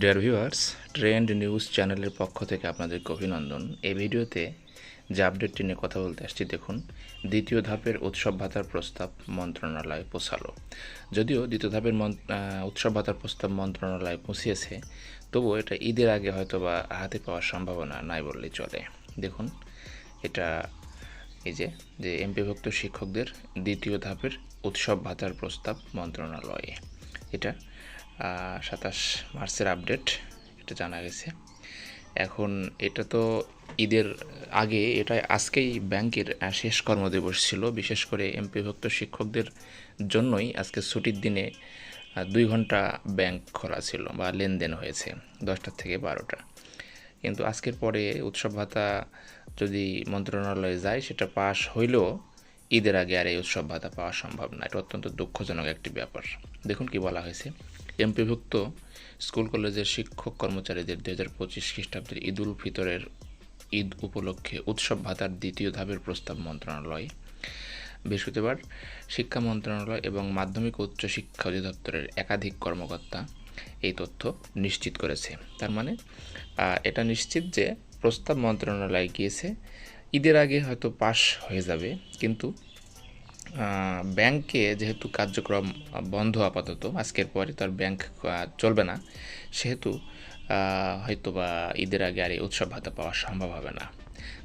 Dear viewers trend news চ্যানেলের পক্ষ থেকে আপনাদেরকে অভিনন্দন। এই ভিডিওতে যে আপডেটটি নিয়ে কথা বলতে আসছি, দেখুন, দ্বিতীয় ধাপের উৎসব ভাতার প্রস্তাব মন্ত্রণালয় পৌঁছালো। যদিও দ্বিতীয় ধাপের উৎসব ভাতার প্রস্তাব মন্ত্রণালয় পৌঁছিয়েছে তবুও এটা ঈদের আগে হয়তো বা হাতে পাওয়ার সম্ভাবনা নাই বললেই চলে। দেখুন, এটা এই যে যে এমপিভুক্ত শিক্ষকদের দ্বিতীয় ধাপের উৎসব ভাতার প্রস্তাব মন্ত্রণালয়ে। এটা সাতাশ মার্চের আপডেট এটা জানা গেছে। এখন এটা তো ঈদের আগে, এটা আজকেই ব্যাংকের শেষ কর্মদিবস ছিল। বিশেষ করে এমপিভুক্ত শিক্ষকদের জন্যই আজকে ছুটির দিনে দুই ঘণ্টা ব্যাংক খোলা ছিল বা লেনদেন হয়েছে, দশটা থেকে বারোটা। কিন্তু আজকের পরে উৎসব ভাতা যদি মন্ত্রণালয়ে যায়, সেটা পাশ হইলেও ঈদের আগে আর এই উৎসব ভাতা পাওয়া সম্ভব না। এটা অত্যন্ত দুঃখজনক একটি ব্যাপার। দেখুন কি বলা হয়েছে। এমপিভুক্ত স্কুল কলেজের শিক্ষক কর্মচারীদের দু হাজার পঁচিশ খ্রিস্টাব্দের ঈদ উল ফিতরের ঈদ উপলক্ষে উৎসব ভাতার দ্বিতীয় ধাপের প্রস্তাব মন্ত্রণালয়। বৃহস্পতিবার শিক্ষা মন্ত্রণালয় এবং মাধ্যমিক উচ্চ শিক্ষা অধিদপ্তরের একাধিক কর্মকর্তা এই তথ্য নিশ্চিত করেছে। তার মানে এটা নিশ্চিত যে প্রস্তাব মন্ত্রণালয়ে গিয়েছে, ঈদের আগে হয়তো পাশ হয়ে যাবে, কিন্তু ব্যাংকে যেহেতু কার্যক্রম বন্ধ আপাতত, আজকের পরে তার ব্যাংক চলবে না, সেহেতু হয়তো বা ঈদের আগে আর এই উৎসব ভাতা পাওয়া সম্ভব হবে না।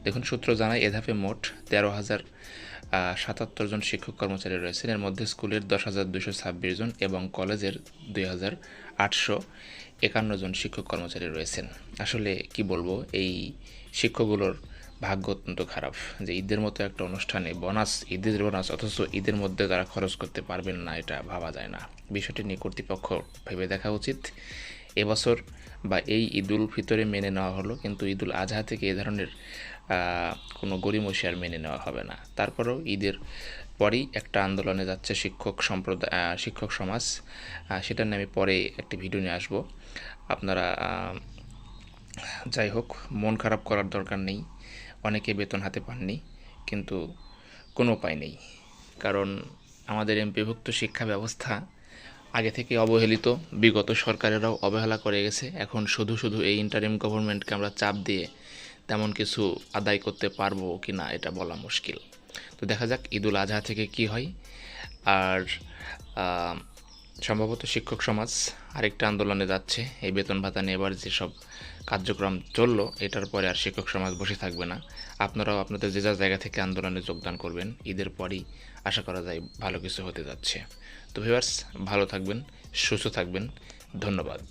দেখুন, সূত্র জানায় এ ধাপে মোট তেরো হাজার সাতাত্তর জন শিক্ষক কর্মচারী রয়েছেন। এর মধ্যে স্কুলের দশ হাজার দুশো ছাব্বিশ জন এবং কলেজের দুই হাজার আটশো একান্ন জন শিক্ষক কর্মচারী রয়েছেন। আসলে কি বলব, এই শিক্ষকগুলোর ভাগ্য অত্যন্ত খারাপ যে ঈদের মতো একটা অনুষ্ঠানে বোনাস, ঈদের বোনাস অথচ ঈদের মধ্যে তারা খরচ করতে পারবেন না, এটা ভাবা যায় না। বিষয়টি নিয়ে কর্তৃপক্ষ ভেবে দেখা উচিত। এবছর বা এই ঈদুল ফিতরে মেনে নেওয়া হলো, কিন্তু ঈদুল আজহা থেকে এ ধরনের কোনো গরিমসি আর মেনে নেওয়া হবে না। তারপরেও ঈদের পরেই একটা আন্দোলনে যাচ্ছে শিক্ষক সম্প্রদায় শিক্ষক সমাজ। সেটা নিয়ে আমি পরে একটি ভিডিও নিয়ে আসব। আপনারা যাই হোক, মন খারাপ করার দরকার নেই। অনেকে বেতন হাতে পাননি, কিন্তু কোনো উপায় নেই। কারণ আমাদের এমপিভুক্ত শিক্ষা ব্যবস্থা আগে থেকে অবহেলিত, বিগত সরকারেরাও অবহেলা করে গেছে। এখন শুধু শুধু এই ইন্টারিম গভর্নমেন্টকে আমরা চাপ দিয়ে তেমন কিছু আদায় করতে পারব কি না এটা বলা মুশকিল। তো দেখা যাক ঈদুল আজহা থেকে কি হয়। আর সম্ভবত শিক্ষক সমাজ আরেকটা আন্দোলনে যাচ্ছে। এই বেতন ভাতা নিয়ে এবার যেসব কার্যক্রম চলল, এটার পরে আর শিক্ষক সমাজ বসে থাকবে না। আপনারাও আপনাদের যে যা জায়গা থেকে আন্দোলনে যোগদান করবেন, ঈদের পরই আশা করা যায় ভালো কিছু হতে যাচ্ছে। তো ভিউয়ার্স, ভালো থাকবেন, সুস্থ থাকবেন। ধন্যবাদ।